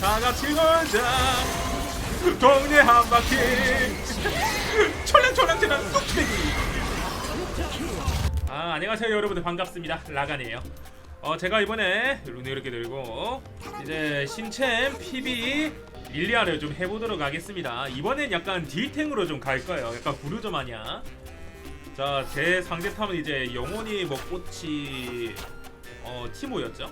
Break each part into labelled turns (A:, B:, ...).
A: 다 같이 놀자. 동네 한 바퀴. 철랑철랑철랑 뚝배기 아 안녕하세요 여러분들. 반갑습니다. 라간이에요. 어 제가 이번에 룬 이렇게 들고 이제 신챔 PB 릴리아를 좀 해보도록 하겠습니다. 이번엔 약간 딜탱으로 좀 갈 거예요. 약간 부르저 마냥. 자제 상대 탑은 이제 영원히 뭐 꽃이 어 티모였죠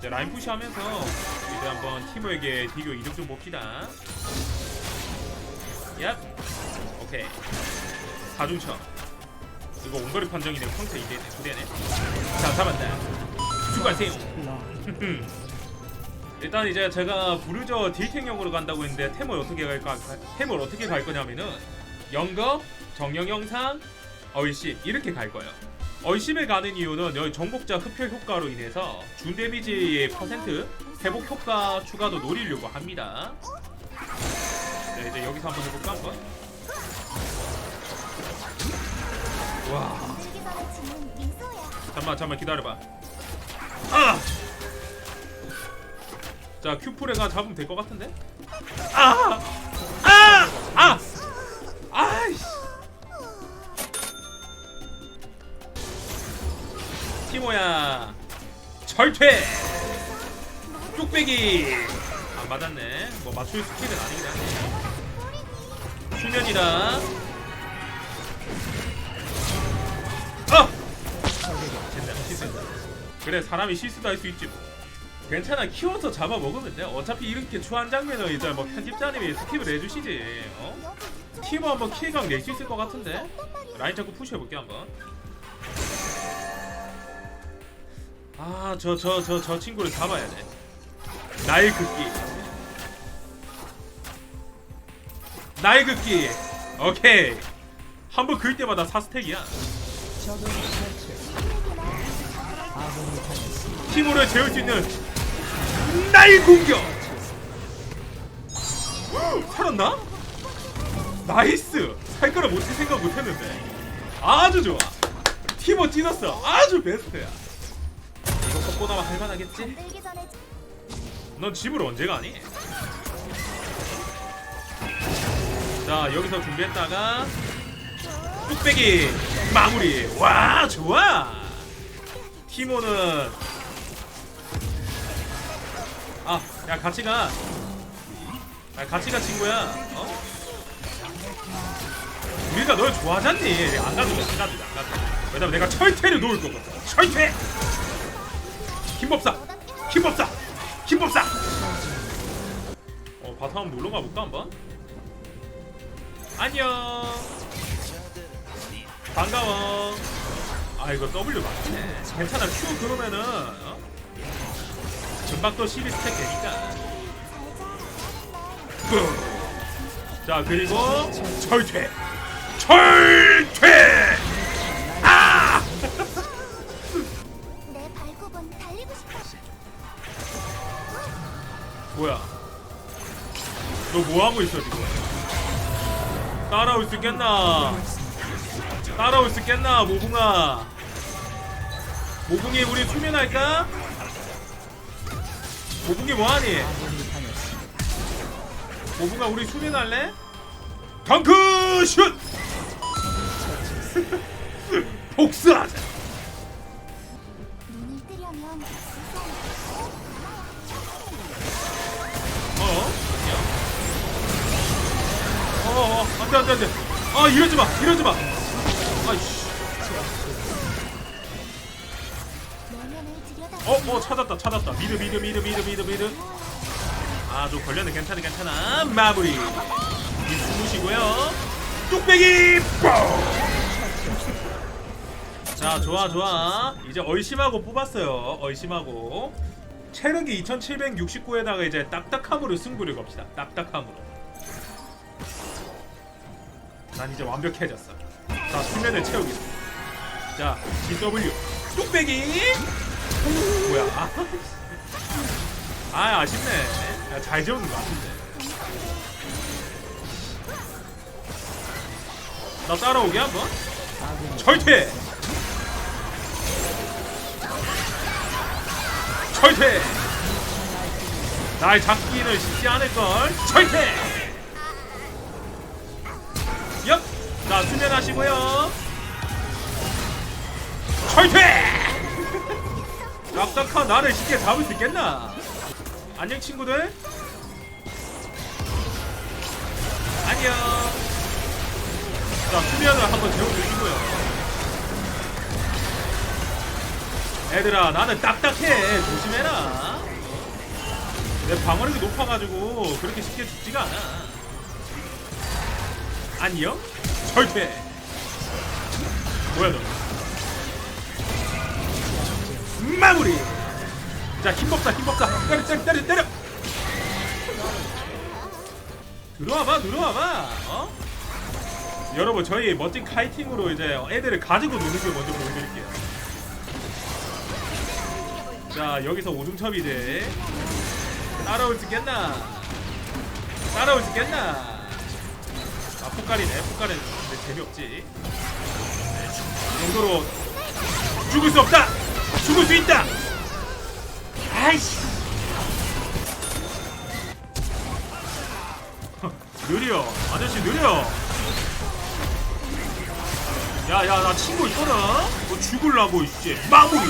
A: 이제 라인 푸시하면서 이제 한번 티모에게 디교 이득 좀 봅시다. 얍. 오케이. 사중처. 이거 원거리 판정이네. 평타 이제 부대네. 자 잡았다. 수고하세요 일단 이제 제가 부르저 딜탱형으로 간다고 했는데 템을 어떻게 갈까 템을 어떻게 갈 거냐면은 영겁 정령 영상 얼씬 이렇게 갈 거예요 얼씬에 가는 이유는 여기 정복자 흡혈 효과로 인해서 준 데미지의 퍼센트 회복 효과 추가도 노리려고 합니다 자 이제 여기서 한번 해볼까 한번 와. 잠만 잠만 기다려봐. 아! 자 큐프레가 잡으면 될 것 같은데? 아! 아! 티모야 절퇴! 뚝배기! 안 맞았네. 뭐 맞출 스킬은 아니긴 하네. 수면이다. 아! 그래 사람이 실수도 할 수 있지 뭐 괜찮아 키워서 잡아 먹으면 돼 어차피 이렇게 추한 장면은 이제 뭐 편집자님이 스킵을 해주시지 어? 팀워 한번 킬각 낼 수 있을 것 같은데 라인 잡고 푸시해볼게 한번 아 저 저 저 저 친구를 잡아야 돼. 나의 극기 나의 극기 오케이. 한번긁 때마다 4스택이야. 힘으로 재울 수 있는 나의 공격. 살았나? 나이스. 살 거라 못할 생각 못했는데. 아주 좋아. 팀워 찢었어. 아주 베스트야 꺾고나마 할만하겠지?
B: 전에
A: 넌 집으로 언제 가니? 자 여기서 준비했다가 뚝배기 마무리. 와 좋아! 티모는 아야 같이 가. 야, 같이 가 친구야. 어? 우리가 널 좋아하잖니? 안 가도 돼안 가도 돼안 가도 돼. 왜냐면 내가 철퇴를 놓을 거거든. 철퇴 힘법사 힘법사 힘법사. 어 바텀 한번 놀러 가 볼까 한번? 안녕. 반가워. 아 이거 W 맞네. 괜찮아. Q 그러면은 어? 또 12스택 되니까. 끄. 자 그리고 철퇴. 철퇴 뭐야 너 뭐하고 있어 지금 따라올 수 있겠나 따라올 수 있겠나 모붕아 모붕이 우리 수면할까? 모붕이 뭐하니? 모붕아 우리 수면할래? 덩크 슛! 복수하자 어, 어, 찾았다, 찾았다. 미드, 미드, 미드, 미드, 미드, 미드. 아, 좀 걸렸네. 괜찮아, 괜찮아. 마무리. 주무시고요. 뚝배기! 뽕! 자, 좋아, 좋아. 이제 얼심하고 뽑았어요. 얼심하고. 체력이 2769에다가 이제 딱딱함으로 승부를 겁시다. 딱딱함으로. 난 이제 완벽해졌어. 자, 수면을 채우겠습니다. 자, GW. 뚝배기! 뭐야? 아, 아 아쉽네. 야, 잘 지었는 거 같은데. 나 따라오게 한번. 절퇴. 절퇴. 날 잡기는 쉽지 않을걸 역! 자 수면하시고요 절대 딱딱한 나를 쉽게 잡을 수 있겠나? 안녕 친구들. 안녕. 자 수면을 한번 재워주시고요. 애들아 나는 딱딱해. 조심해라. 내 방어력이 높아가지고 그렇게 쉽게 죽지가 않아. 안녕? 절대 뭐야 너 마무리. 자 힘먹자 힘먹자. 때려 때려 때려 때려. 들어와봐 들어와봐. 어? 여러분 저희 멋진 카이팅으로 이제 애들을 가지고 노는 걸 먼저 보여드릴게요. 자 여기서 오줌첩이지 따라올 수 있겠나? 따라올 수 있겠나? 아 폭갈이네 폭갈은. 재미없지. 이 정도로 죽을 수 없다 죽을 수 있다. 아이씨. 느려. 아저씨 느려. 야야 나 친구 있거든 너 죽을라고 이제 마무리.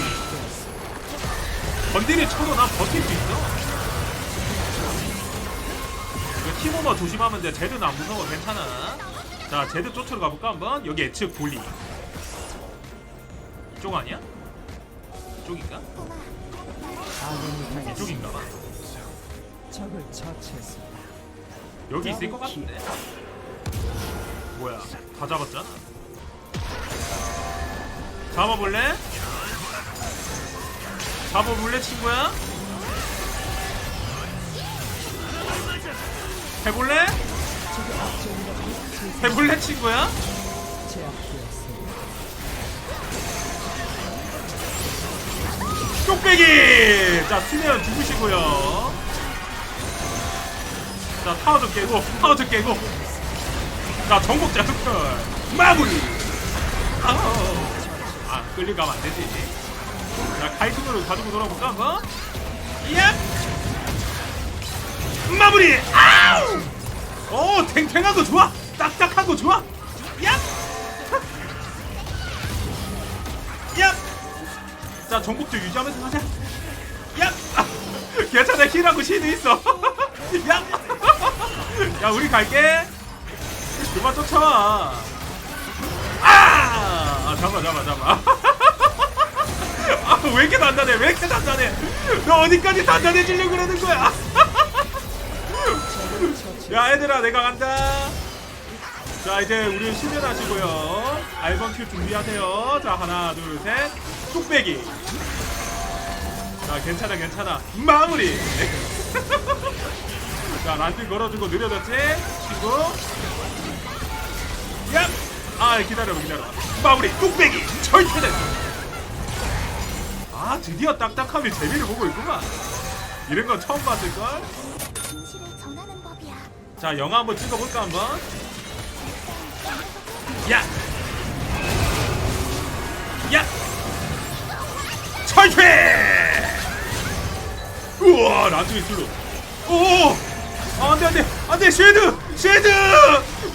A: 건드리 쳐도 난 버틸 수 있어? 팀오버 조심하면 돼. 제드는 안 무서워. 괜찮아. 자 제드 쫓으러 가볼까 한번? 여기 예측 돌리. 이쪽 아니야? 이쪽인가?
B: 꼬마
A: 이쪽인가 봐
C: 적을 처치했습니다.
A: 여기 있을 것 같은데 뭐야 다 잡았잖아 잡아볼래? 잡아볼래 친구야? 해볼래? 해볼래 친구야?
C: 제압되었습니다.
A: 뚝배기! 자, 수면 죽으시고요. 자, 타워도 깨고, 타워도 깨고. 자, 전국자 흑털. 마무리! 아우. 아, 끌려가면 안 되지. 자, 카이팅으로 가지고 돌아볼까, 한번? 야! 마무리! 아우! 오, 탱탱한 거 좋아! 딱딱한 거 좋아! 야! 야! 자 전국주 유지하면서 가자. 야! 아, 괜찮아 힐하고 시도 있어. 야! 야 우리 갈게. 그만 쫓아와. 아! 아 잡아 잡아 잡아. 아왜 이렇게 단단해? 왜 이렇게 단단해? 너 어디까지 단단해지려고 그러는 거야? 야 얘들아 내가 간다. 자 이제 우리 실현하시고요. 알번 큐 준비하세요. 자 하나 둘셋 뚝배기. 자 괜찮아 괜찮아. 마무리. 자 란들 걸어주고 느려졌지? 친구 얍아 기다려봐 기다려봐. 마무리. 뚝배기. 절대는 아 드디어 딱딱함이 재미를 보고 있구만. 이런 건 처음 봤을걸. 자 영화 한번 찍어볼까 한번? 야! 야! 철퇴! 우와 란중이 슬로 오! 아, 안돼 안돼 안돼 쉐드! 쉐드!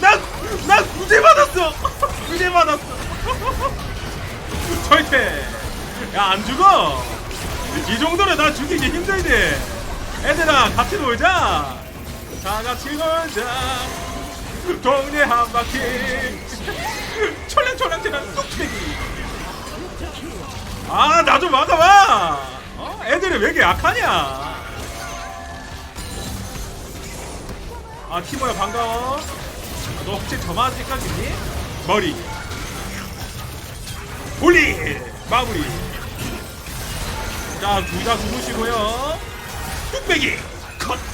A: 나나 구제 받았어! 구제 받았어! 철퇴! 야안 죽어! 이 정도는 나 죽이기 힘들지! 애들아 같이 놀자! 다 같이 놀자 동네 한 바퀴 철랑철랑철랑 뚝배기 아 나 좀 막아봐 어? 애들이 왜 이렇게 약하냐 아 티모야 반가워 아, 너 혹시 저만 생각이니? 머리 볼리 마무리 자 둘 다 죽으시고요 뚝배기 컷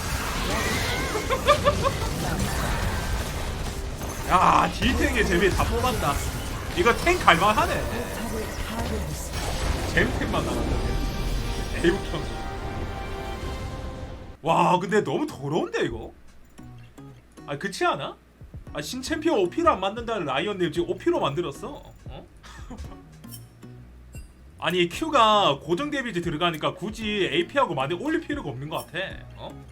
A: 야, 딜탱의 재미 다 뽑았다. 이거 탱 갈만하네. 잼탱만 남았다. 에이브평. 와, 근데 너무 더러운데 이거? 아, 그치 않아? 아, 신챔피언 오피로 안 만든다는 라이언님 지금 오피로 만들었어. 어? 아니 Q가 고정 데미지 들어가니까 굳이 AP하고 많이 올릴 필요가 없는 것 같아. 어?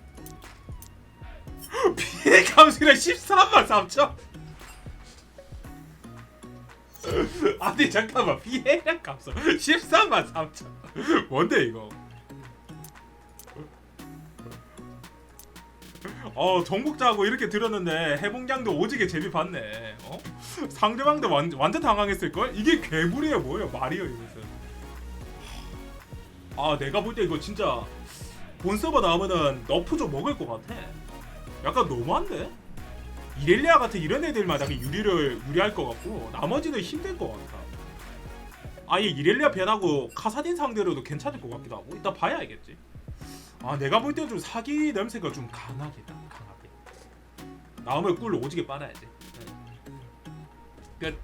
A: 피해 감소가 13만 3천 아니 잠깐만. 피해량 감소 13만 3천. 뭔데 이거? 어 정복자하고 이렇게 들었는데 해봉장도 오지게 제비 봤네. 어? 상대방도 완, 완전 당황했을걸? 이게 괴물이에요 뭐예요? 말이에요 이것은. 아 내가 볼 때 이거 진짜 본 서버 나오면은 너프 좀 먹을 것 같아. 약간 너무한데? 이렐리아 같은 이런 애들만 약간 유리를 유리할 것 같고 나머지는 힘들 것 같아 아예 이렐리아 변하고 카사딘 상대로도 괜찮을 것 같기도 하고 이따 봐야 알겠지. 아 내가 볼때좀 사기 냄새가 좀 강하게 나 강하게. 나오면 꿀 오지게 빨아야 돼 네. 그러니까